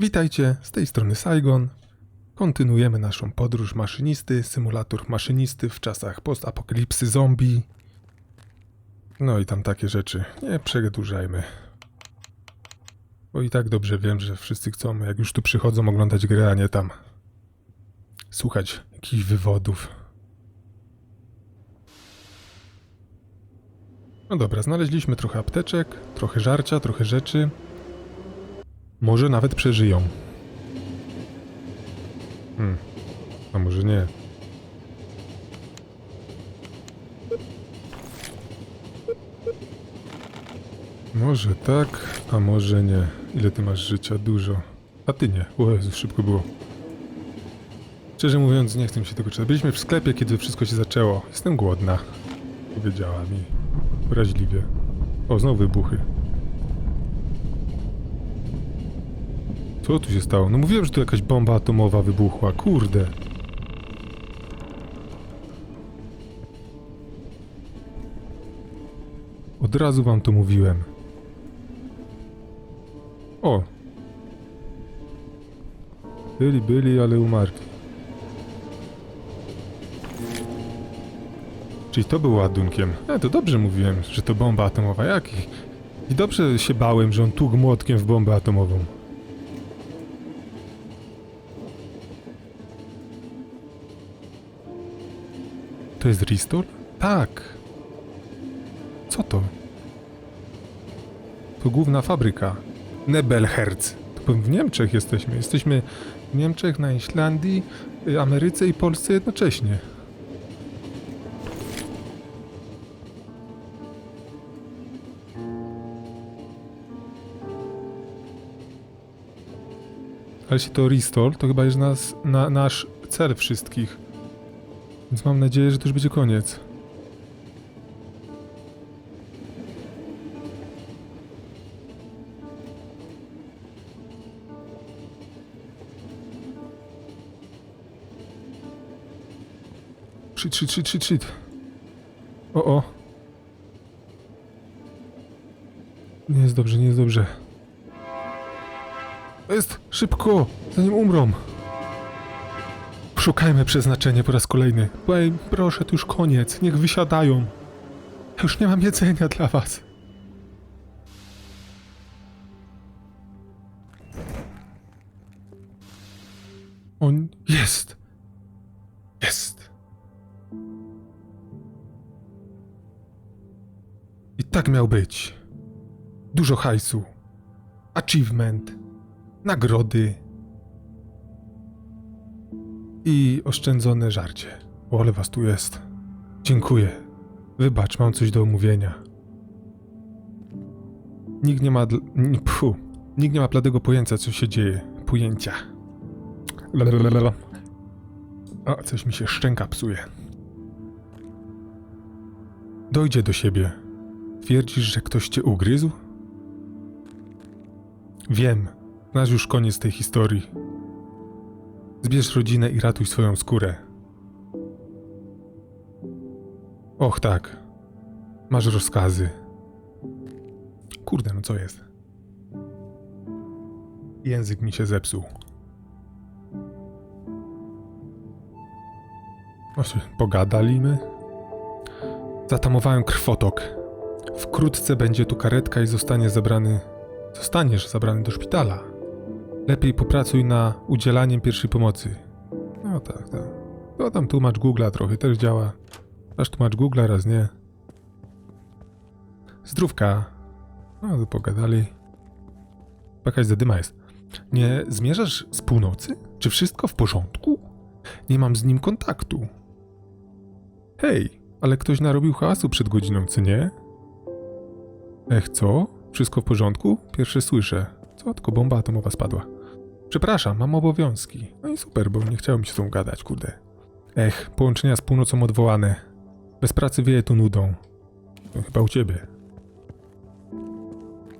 Witajcie, z tej strony Saigon. Kontynuujemy naszą podróż maszynisty, symulator maszynisty w czasach postapokalipsy zombie. No i tam takie rzeczy. Nie przedłużajmy. Bo i tak dobrze wiem, że wszyscy chcą, jak już tu przychodzą, oglądać grę, a nie tam słuchać jakichś wywodów. No dobra, znaleźliśmy trochę apteczek, trochę żarcia, trochę rzeczy. Może nawet przeżyją. Hmm. A może nie. Może tak, a może nie. Ile ty masz życia? Dużo. A ty nie. O Jezu, szybko było. Szczerze mówiąc, nie chcę mi się tego czytać. Byliśmy w sklepie, kiedy wszystko się zaczęło. Jestem głodna. Powiedziała mi. Wraźliwie. O, znowu wybuchy. Co tu się stało? No mówiłem, że tu jakaś bomba atomowa wybuchła. Kurde. Od razu wam to mówiłem. O. Byli, byli, ale umarli. Czyli to był ładunkiem. E, to dobrze mówiłem, że to bomba atomowa. Jaki? I dobrze się bałem, że on tłukł młotkiem w bombę atomową. To jest Restore? Tak. Co to? To główna fabryka. Nebelherz. W Niemczech jesteśmy. Jesteśmy w Niemczech, na Islandii, y, Ameryce i Polsce jednocześnie. Ale jeśli to restore, to chyba jest nas, na, nasz cel wszystkich. Więc mam nadzieję, że to już będzie koniec. Shit, shit, shit, shit, shit. O, o. Nie jest dobrze, nie jest dobrze. Jest! Szybko! Zanim umrą! Szukajmy przeznaczenia po raz kolejny. Ej, proszę, to już koniec. Niech wysiadają. Już nie mam jedzenia dla was. On jest. Jest. I tak miał być. Dużo hajsu. Achievement. Nagrody i oszczędzone żarcie. O, ale was tu jest. Dziękuję. Wybacz, mam coś do omówienia. Nikt nie ma. Dl- Pfu. Nikt nie ma bladego pojęcia, co się dzieje. Pojęcia. Lalalala. O, coś mi się szczęka psuje. Dojdzie do siebie. Twierdzisz, że ktoś cię ugryzł? Wiem. Znasz już koniec tej historii. Zbierz rodzinę i ratuj swoją skórę. Och tak. Masz rozkazy. Kurde, no co jest? Język mi się zepsuł. Właśnie, pogadalimy? Zatamowałem krwotok. Wkrótce będzie tu karetka i zostanie zabrany... Zostaniesz zabrany do szpitala. Lepiej popracuj na udzielaniem pierwszej pomocy. No tak, tak. To tam tłumacz Google'a trochę też działa. Raz tłumacz Google'a, raz nie. Zdrówka. No to pogadali. Jakaś zadyma jest. Nie zmierzasz z północy? Czy wszystko w porządku? Nie mam z nim kontaktu. Hej, ale ktoś narobił hałasu przed godziną, co nie? Ech, co? Wszystko w porządku? Pierwsze słyszę. Co, tylko bomba atomowa spadła. Przepraszam, mam obowiązki. No i super, bo nie chciałem się z tą gadać, kurde. Ech, połączenia z północą odwołane. Bez pracy wieje tu nudą. To chyba u ciebie.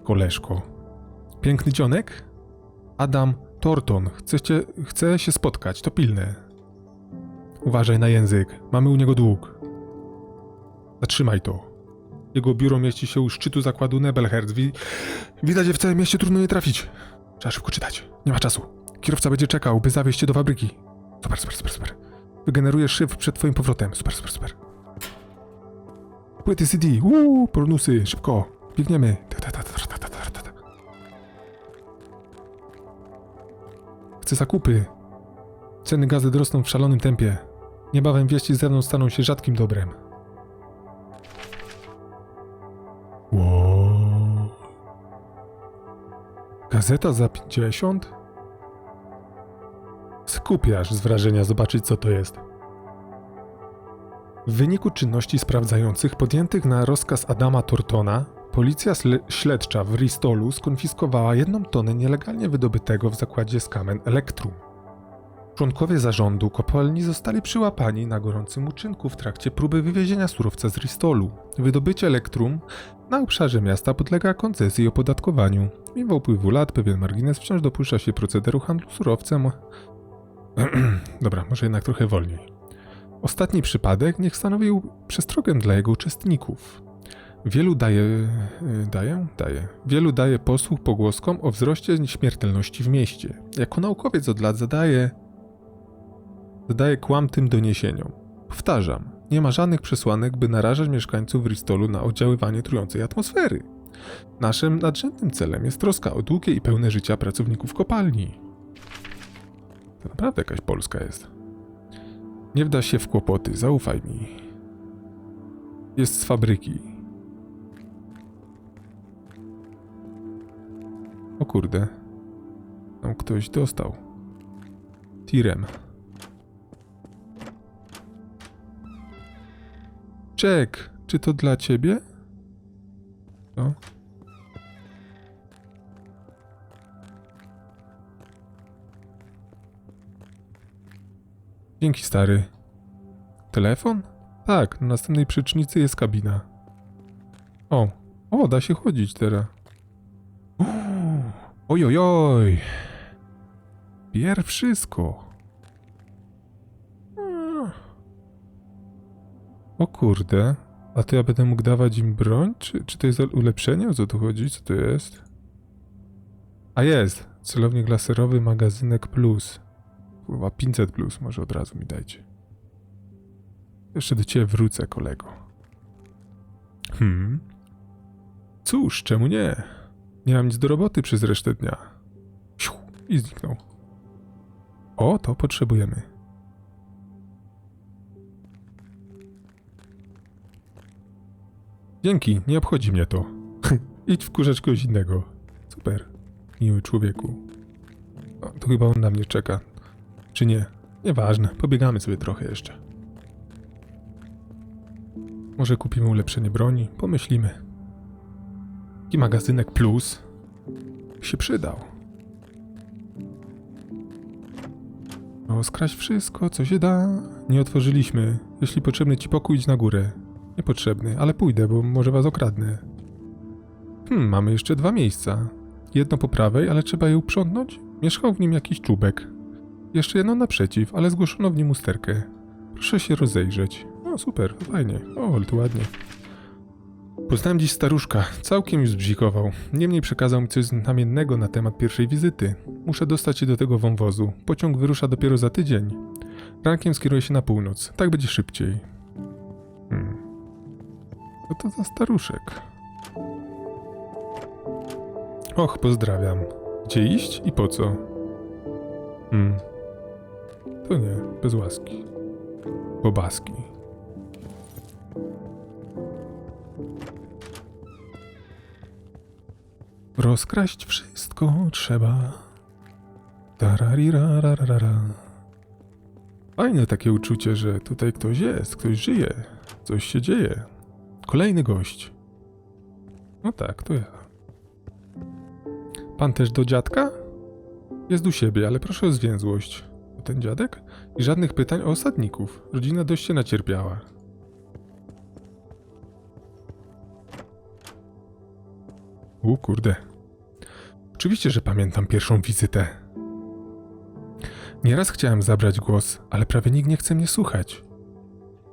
Koleżko. Piękny dzionek? Adam Torton. Chce, cię, chce się spotkać, to pilne. Uważaj na język. Mamy u niego dług. Zatrzymaj to. Jego biuro mieści się u szczytu zakładu Nebelherz. Wi- widać, że w całym mieście trudno nie trafić. Trzeba szybko czytać. Nie ma czasu. Kierowca będzie czekał, by zawieźć cię do fabryki. Super, super, super, super. Wygeneruję szyb przed twoim powrotem. Super, super, super. Płyty CD. Uuu, pornusy. Szybko. Biegniemy. Chcę zakupy. Ceny gazy rosną w szalonym tempie. Niebawem wieści z zewnątrz staną się rzadkim dobrem. Wow. Gazeta za 50? Skupiasz z wrażenia zobaczyć, co to jest. W wyniku czynności sprawdzających podjętych na rozkaz Adama Tortona, policja śledcza w Ristolu skonfiskowała jedną tonę nielegalnie wydobytego w zakładzie Skamen Elektrum. Członkowie zarządu kopalni zostali przyłapani na gorącym uczynku w trakcie próby wywiezienia surowca z Ristolu. Wydobycie Elektrum na obszarze miasta podlega koncesji i opodatkowaniu. Mimo upływu lat pewien margines wciąż dopuszcza się procederu handlu surowcem. Dobra, może jednak trochę wolniej. Ostatni przypadek niech stanowił przestrogę dla jego uczestników. Wielu daje, daje, daje. Wielu daje posłuch pogłoskom o wzroście śmiertelności w mieście. Jako naukowiec od lat zadaje, zadaje kłam tym doniesieniom. Powtarzam, nie ma żadnych przesłanek, by narażać mieszkańców Bristolu na oddziaływanie trującej atmosfery. Naszym nadrzędnym celem jest troska o długie i pełne życia pracowników kopalni. To naprawdę jakaś Polska jest. Nie wda się w kłopoty, zaufaj mi. Jest z fabryki. O kurde. Tam ktoś dostał. Tirem. Czek, czy to dla ciebie? Co? Dzięki, stary. Telefon? Tak, na następnej przecznicy jest kabina. O, o, da się chodzić teraz. Oj, oj, oj. Bier wszystko. O kurde. A to ja będę mógł dawać im broń? Czy, czy to jest ulepszenie? O co tu chodzi? Co to jest? A jest! Celownik laserowy, magazynek plus. Chyba 500 plus, może od razu mi dajcie. Jeszcze do ciebie wrócę, kolego. Hmm. Cóż, czemu nie? Nie mam nic do roboty przez resztę dnia. I zniknął. O, to potrzebujemy. Dzięki, nie obchodzi mnie to. Idź wkurzać kogoś innego. Super, miły człowieku. O, to chyba on na mnie czeka. Czy nie? Nieważne, pobiegamy sobie trochę jeszcze. Może kupimy ulepszenie broni, pomyślimy. Taki magazynek plus się przydał. O, skraść wszystko, co się da. Nie otworzyliśmy. Jeśli potrzebny ci pokój, idź na górę. Niepotrzebny, ale pójdę, bo może was okradnę. Hmm, mamy jeszcze dwa miejsca. Jedno po prawej, ale trzeba je uprzątnąć. Mieszkał w nim jakiś czubek. Jeszcze jedno naprzeciw, ale zgłoszono w nim usterkę. Proszę się rozejrzeć. O, super, fajnie. O, ale tu ładnie. Poznałem dziś staruszka. Całkiem już zbzikował. Niemniej przekazał mi coś znamiennego na temat pierwszej wizyty. Muszę dostać się do tego wąwozu. Pociąg wyrusza dopiero za tydzień. Rankiem skieruję się na północ. Tak będzie szybciej. Co to za staruszek? Och, pozdrawiam. Gdzie iść i po co? Hmm. To nie, bez łaski. Bobaski. Rozkraść wszystko trzeba. Tararirararara. Fajne takie uczucie, że tutaj ktoś jest, ktoś żyje, coś się dzieje. Kolejny gość. No tak, to ja. Pan też do dziadka? Jest u siebie, ale proszę o zwięzłość. Ten dziadek? I żadnych pytań o osadników. Rodzina dość się nacierpiała. U kurde. Oczywiście, że pamiętam pierwszą wizytę. Nieraz chciałem zabrać głos, ale prawie nikt nie chce mnie słuchać.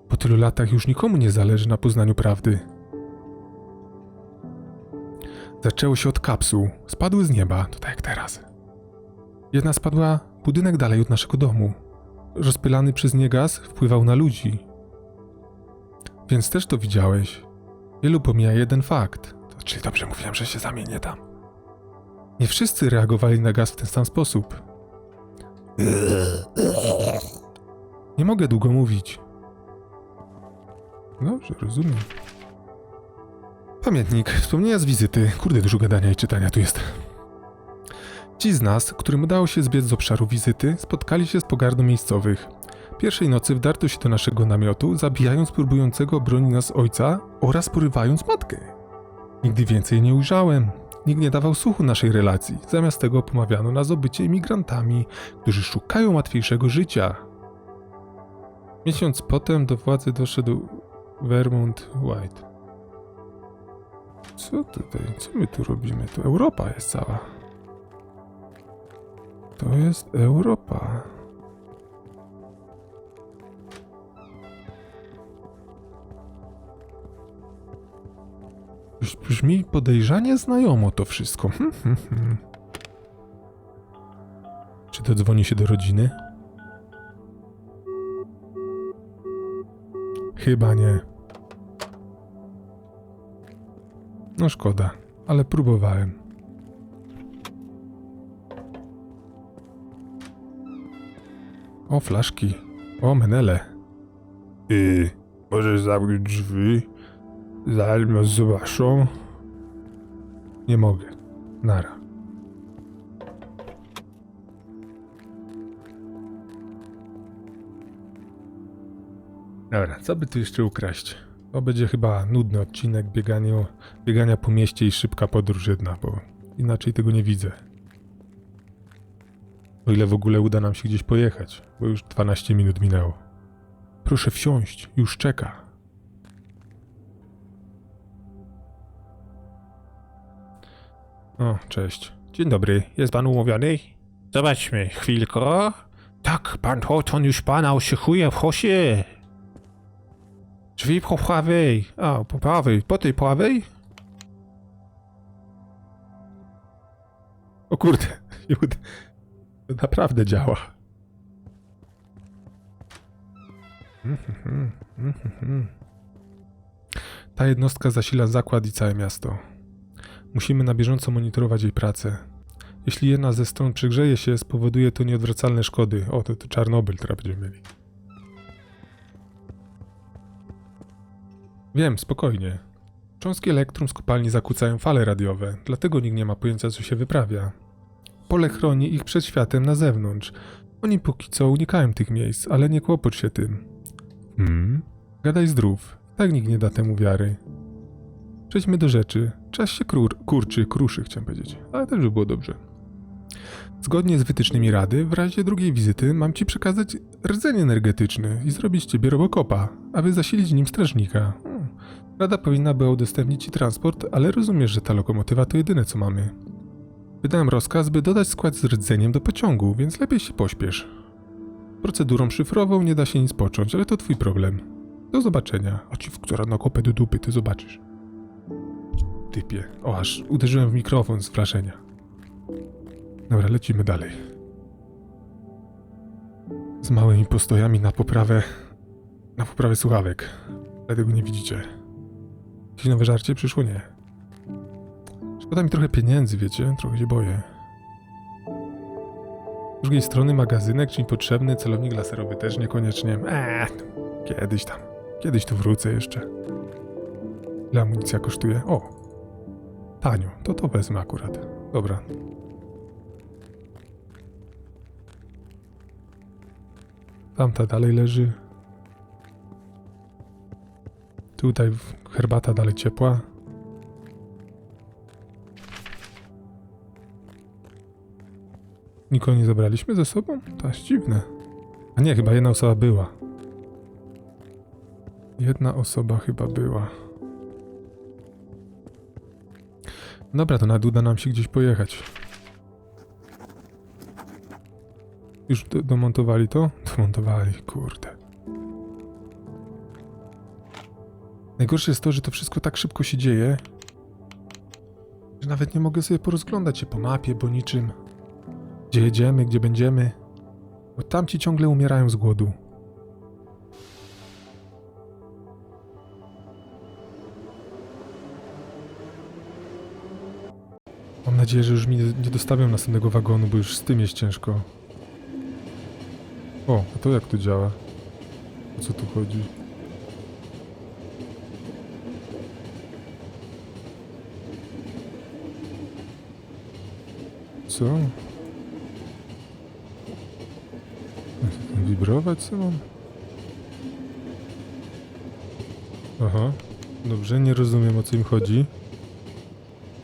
Po tylu latach już nikomu nie zależy na poznaniu prawdy. Zaczęło się od kapsuł, spadły z nieba, tak jak teraz. Jedna spadła budynek dalej od naszego domu. Rozpylany przez nie gaz wpływał na ludzi. Więc też to widziałeś. Wielu pomija jeden fakt. To, czyli dobrze mówiłem, że się zamienię tam. Nie wszyscy reagowali na gaz w ten sam sposób. Nie mogę długo mówić. Dobrze, rozumiem. Pamiętnik, wspomnienia z wizyty. Kurde, dużo gadania i czytania tu jest. Ci z nas, którym udało się zbiec z obszaru wizyty, spotkali się z pogardą miejscowych. Pierwszej nocy wdarto się do naszego namiotu, zabijając próbującego bronić nas ojca oraz porywając matkę. Nigdy więcej nie ujrzałem. Nikt nie dawał słuchu naszej relacji. Zamiast tego pomawiano nas o bycie imigrantami, którzy szukają łatwiejszego życia. Miesiąc potem do władzy doszedł Vermont White. Co tutaj? Co my tu robimy? To Europa jest cała. To jest Europa. Brzmi- Brzmi podejrzanie znajomo to wszystko. Czy to dzwoni się do rodziny? Chyba nie. No szkoda, ale próbowałem. O, flaszki. O, menele. Yy, możesz zamknąć drzwi? Zanim nas zobaczą? Nie mogę. Nara. Dobra, co by tu jeszcze ukraść? To będzie chyba nudny odcinek biegania, biegania po mieście i szybka podróż jedna, bo inaczej tego nie widzę. O ile w ogóle uda nam się gdzieś pojechać, bo już 12 minut minęło. Proszę wsiąść, już czeka. O, cześć. Dzień dobry, jest pan umówiony? Zobaczmy, chwilkę. Tak, pan Horton już pana oszukuje w chosie. Drzwi po prawej. A, po prawej. Po tej prawej? O kurde, to naprawdę działa. Ta jednostka zasila zakład i całe miasto. Musimy na bieżąco monitorować jej pracę. Jeśli jedna ze stron przegrzeje się, spowoduje to nieodwracalne szkody. O, to, to Czarnobyl teraz będziemy mieli. Wiem, spokojnie. Cząstki elektrum z kopalni zakłócają fale radiowe, dlatego nikt nie ma pojęcia, co się wyprawia. Pole chroni ich przed światem na zewnątrz. Oni póki co unikają tych miejsc, ale nie kłopocz się tym. Hmm? Gadaj zdrów. Tak nikt nie da temu wiary. Przejdźmy do rzeczy. Czas się krur, kurczy, kruszy, chciałem powiedzieć, ale też by było dobrze. Zgodnie z wytycznymi Rady, w razie drugiej wizyty mam ci przekazać rdzeń energetyczny i zrobić ciebie robokopa, aby zasilić nim strażnika. Rada powinna była udostępnić ci transport, ale rozumiesz, że ta lokomotywa to jedyne co mamy. Wydałem rozkaz, by dodać skład z rdzeniem do pociągu, więc lepiej się pośpiesz. Procedurą szyfrową nie da się nic począć, ale to twój problem. Do zobaczenia. A ci która na kopę do dupy, ty zobaczysz. Typie. O, aż uderzyłem w mikrofon z wrażenia. Dobra, lecimy dalej. Z małymi postojami na poprawę... na poprawę słuchawek. Dlatego nie widzicie. Jakieś nowe żarcie przyszło? Nie. Szkoda mi trochę pieniędzy, wiecie? Trochę się boję. Z drugiej strony magazynek, czyli potrzebny, celownik laserowy też niekoniecznie. Eee, kiedyś tam. Kiedyś tu wrócę jeszcze. Ile amunicja kosztuje? O! Tanio, to to wezmę akurat. Dobra. Tamta dalej leży. Tutaj herbata dalej ciepła. Nikogo nie zabraliśmy ze sobą? To jest dziwne. A nie, chyba jedna osoba była. Jedna osoba chyba była. Dobra, to nawet uda nam się gdzieś pojechać. Już do, domontowali to? Domontowali, kurde. Najgorsze jest to, że to wszystko tak szybko się dzieje, że nawet nie mogę sobie porozglądać się po mapie, bo niczym. Gdzie jedziemy, gdzie będziemy? Bo tamci ciągle umierają z głodu. Mam nadzieję, że już mi nie dostawią następnego wagonu, bo już z tym jest ciężko. O, a to jak to działa? O co tu chodzi? Co? Wibrować co mam? Aha, dobrze, nie rozumiem o co im chodzi.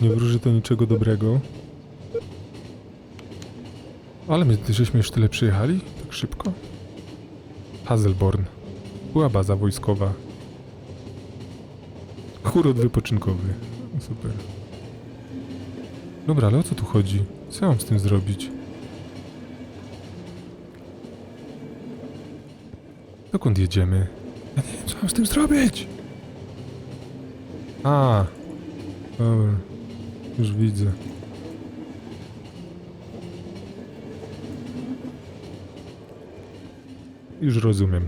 Nie wróży to niczego dobrego. Ale my żeśmy już tyle przyjechali? Tak szybko? Hazelborn. Była baza wojskowa. Chórot wypoczynkowy. Super. Dobra, ale o co tu chodzi? Co mam z tym zrobić? Dokąd jedziemy? Ja nie wiem, co mam z tym zrobić! A, dobra. Już widzę. Już rozumiem.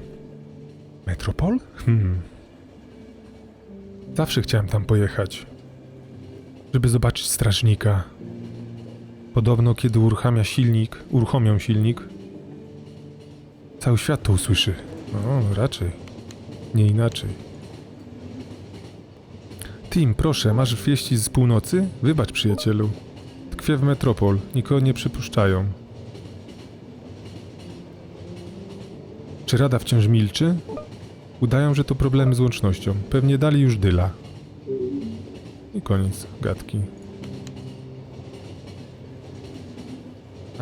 Metropol? Hmm. Zawsze chciałem tam pojechać. Żeby zobaczyć strażnika. Podobno, kiedy uruchamia silnik, uruchomią silnik, cały świat to usłyszy. No, raczej. Nie inaczej. Tim, proszę, masz wieści z północy? Wybacz, przyjacielu. Tkwię w Metropol, nikogo nie przypuszczają. Czy Rada wciąż milczy? Udają, że to problemy z łącznością. Pewnie dali już dyla. I koniec gadki.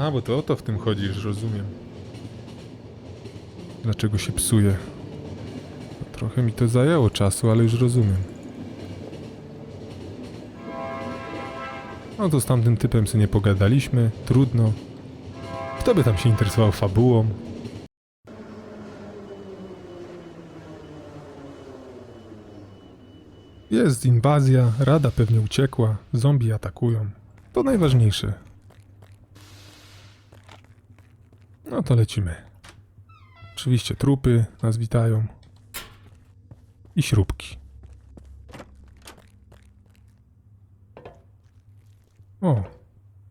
A, bo to o to w tym chodzi, że rozumiem. Dlaczego się psuje? Trochę mi to zajęło czasu, ale już rozumiem. No to z tamtym typem sobie nie pogadaliśmy, trudno. Kto by tam się interesował fabułą? Jest inwazja, rada pewnie uciekła, zombie atakują. To najważniejsze. No to lecimy. Oczywiście trupy nas witają. I śrubki. O,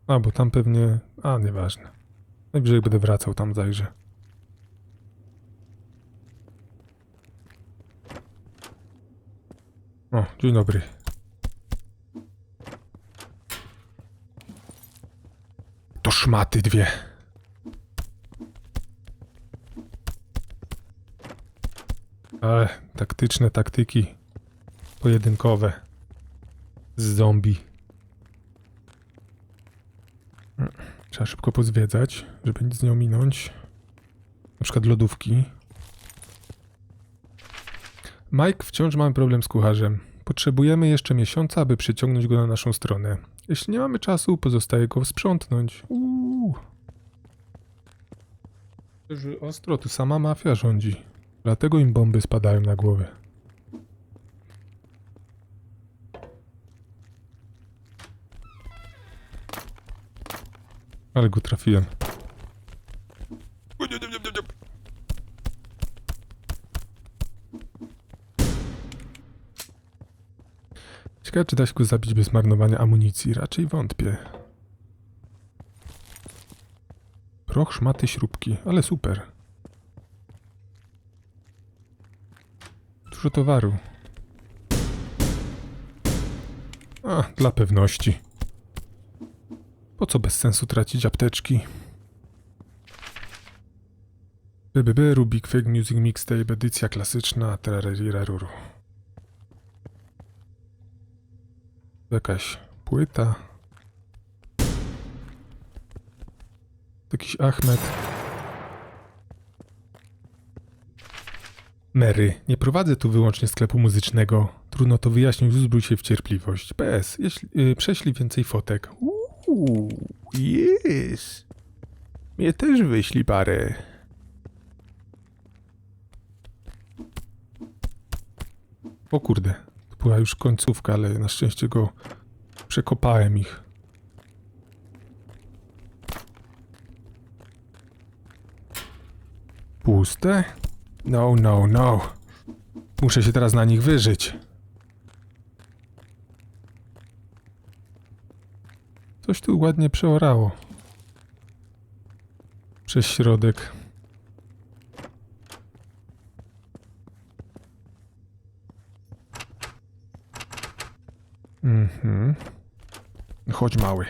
a bo tam pewnie. A, nieważne. Najwyżej będę wracał, tam zajrzę. O, dzień dobry. To szmaty dwie. Ale taktyczne taktyki pojedynkowe z zombie. Trzeba szybko pozwiedzać, żeby nic nie ominąć. Na przykład lodówki. Mike, wciąż mamy problem z kucharzem. Potrzebujemy jeszcze miesiąca, aby przyciągnąć go na naszą stronę. Jeśli nie mamy czasu, pozostaje go sprzątnąć. Uuu. Ostro, tu sama mafia rządzi. Dlatego im bomby spadają na głowę. Ale go trafiłem. Ciekawe, czy da się go zabić bez marnowania amunicji. Raczej wątpię. Proch, szmaty, śrubki. Ale super. Dużo towaru. A, dla pewności. Po co bez sensu tracić apteczki? BBB, Rubik, Fake Music Mixtape, edycja klasyczna, terariraru. Jakaś płyta. Jakiś Ahmed. Mary, nie prowadzę tu wyłącznie sklepu muzycznego. Trudno to wyjaśnić, uzbrój się w cierpliwość. PS, jeśli, yy, prześlij więcej fotek. Uuu, jest. Mnie też wyślij parę. O kurde, to była już końcówka, ale na szczęście go przekopałem ich. Puste? No, no, no. Muszę się teraz na nich wyżyć. Coś tu ładnie przeorało. Przez środek. Mhm. Chodź mały.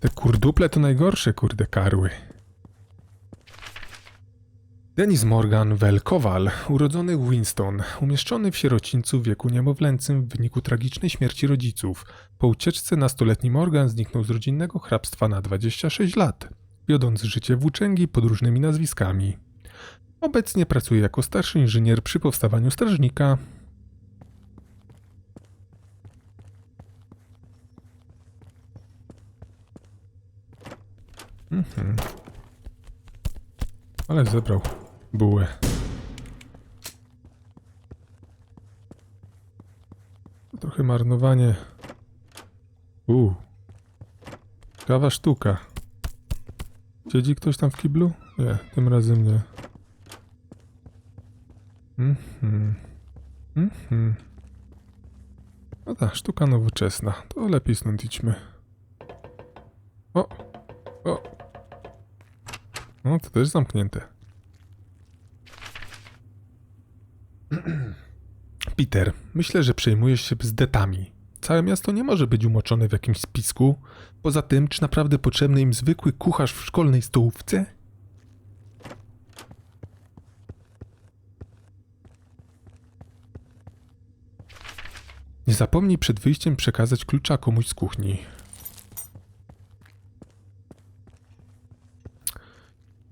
Te kurduple to najgorsze, kurde, karły. Denis Morgan Welkowal, urodzony w Winston, umieszczony w sierocińcu w wieku niemowlęcym w wyniku tragicznej śmierci rodziców. Po ucieczce nastoletni Morgan zniknął z rodzinnego hrabstwa na 26 lat, wiodąc życie włóczęgi pod różnymi nazwiskami. Obecnie pracuje jako starszy inżynier przy powstawaniu strażnika. Mhm. Ale zebrał To Trochę marnowanie. U. Ciekawa sztuka. Siedzi ktoś tam w kiblu? Nie, tym razem nie. Mhm. Mhm. No ta, sztuka nowoczesna. To lepiej stąd idźmy. O! O! No, to też zamknięte. Peter, myślę, że przejmujesz się bzdetami. Całe miasto nie może być umoczone w jakimś spisku. Poza tym, czy naprawdę potrzebny im zwykły kucharz w szkolnej stołówce? Nie zapomnij przed wyjściem przekazać klucza komuś z kuchni.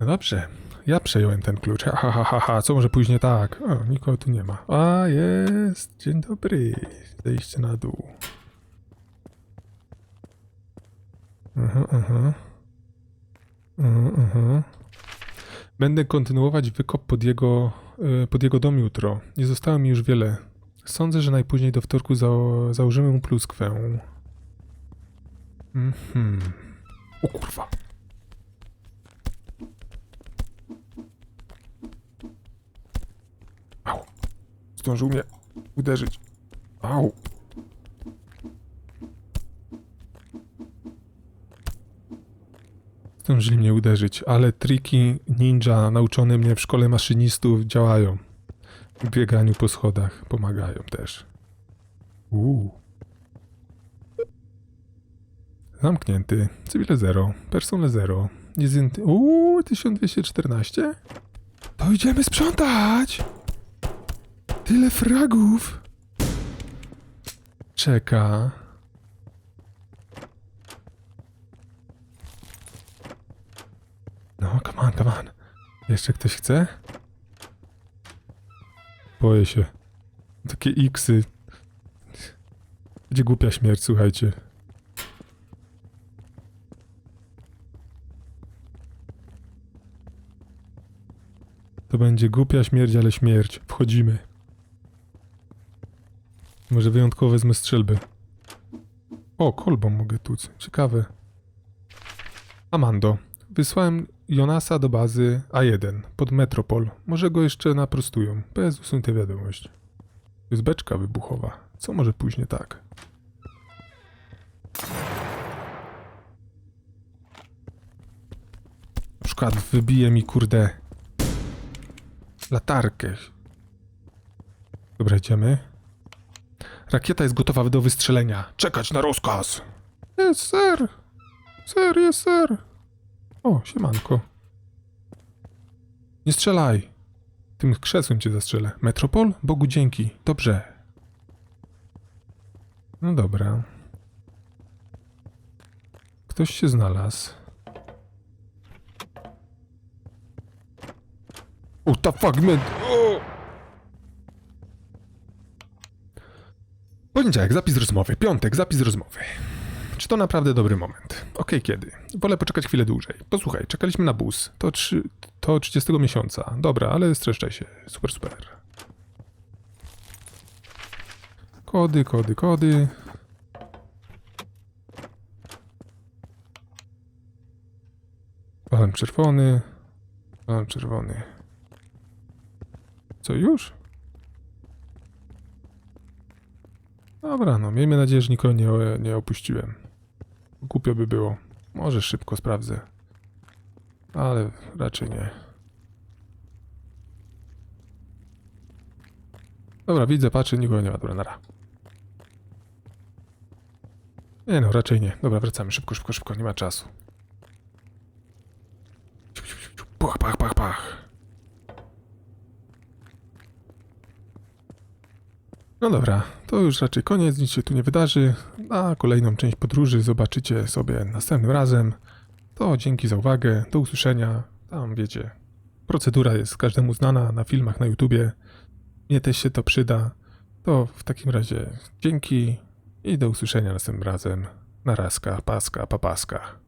No dobrze, ja przejąłem ten klucz. Ha, ha, ha, ha, co może później tak? O, nikogo tu nie ma. A, jest. Dzień dobry. Zejście na dół. Aha. Aha, aha. Będę kontynuować wykop pod jego, e, pod jego dom jutro. Nie zostało mi już wiele. Sądzę, że najpóźniej do wtorku za- założymy mu pluskwę. Mhm. O kurwa. Au. Zdążył mnie uderzyć. Au. Zdążyli mnie uderzyć, ale triki ninja nauczone mnie w szkole maszynistów działają. W bieganiu po schodach pomagają też. Uuu. Zamknięty. Cywile 0. Personel 0. Niezjęty. Uuu, 1214? To idziemy sprzątać! Tyle fragów! Czeka. No, come on, come on. Jeszcze ktoś chce? Boję się. Takie iksy. Będzie głupia śmierć, słuchajcie. To będzie głupia śmierć, ale śmierć. Wchodzimy. Może wyjątkowo wezmę strzelby. O, kolbą mogę tuc. Ciekawe. Amando. Wysłałem Jonasa do bazy A1 pod Metropol. Może go jeszcze naprostują. Bez usunęta wiadomość. To jest beczka wybuchowa. Co może później tak? Na przykład wybije mi kurde latarkę. Dobra, idziemy. Rakieta jest gotowa do wystrzelenia. Czekać na rozkaz. Jest, ser. Ser, jest, ser. O, siemanko. Nie strzelaj. Tym krzesłem cię zastrzelę. Metropol? Bogu dzięki. Dobrze. No dobra. Ktoś się znalazł. O, ta fragment! O! Poniedziałek, zapis rozmowy. Piątek, zapis rozmowy. Czy to naprawdę dobry moment? Okej, kiedy? Wolę poczekać chwilę dłużej. Posłuchaj, czekaliśmy na bus. To, trzy, to 30 miesiąca. Dobra, ale streszczaj się. Super, super. Kody, kody, kody. Alarm czerwony. Alarm czerwony. Co, już? Dobra, no miejmy nadzieję, że nikogo nie, nie opuściłem. Głupio by było. Może szybko sprawdzę. Ale raczej nie. Dobra, widzę, patrzę, nikogo nie ma. Dobra, nara. Nie no, raczej nie. Dobra, wracamy. Szybko, szybko, szybko. Nie ma czasu. Pach, pach, pach, pach. No dobra, to już raczej koniec, nic się tu nie wydarzy. A kolejną część podróży zobaczycie sobie następnym razem. To dzięki za uwagę, do usłyszenia. Tam wiecie, procedura jest każdemu znana na filmach na YouTubie. Mnie też się to przyda. To w takim razie dzięki i do usłyszenia następnym razem. Narazka, paska, papaska.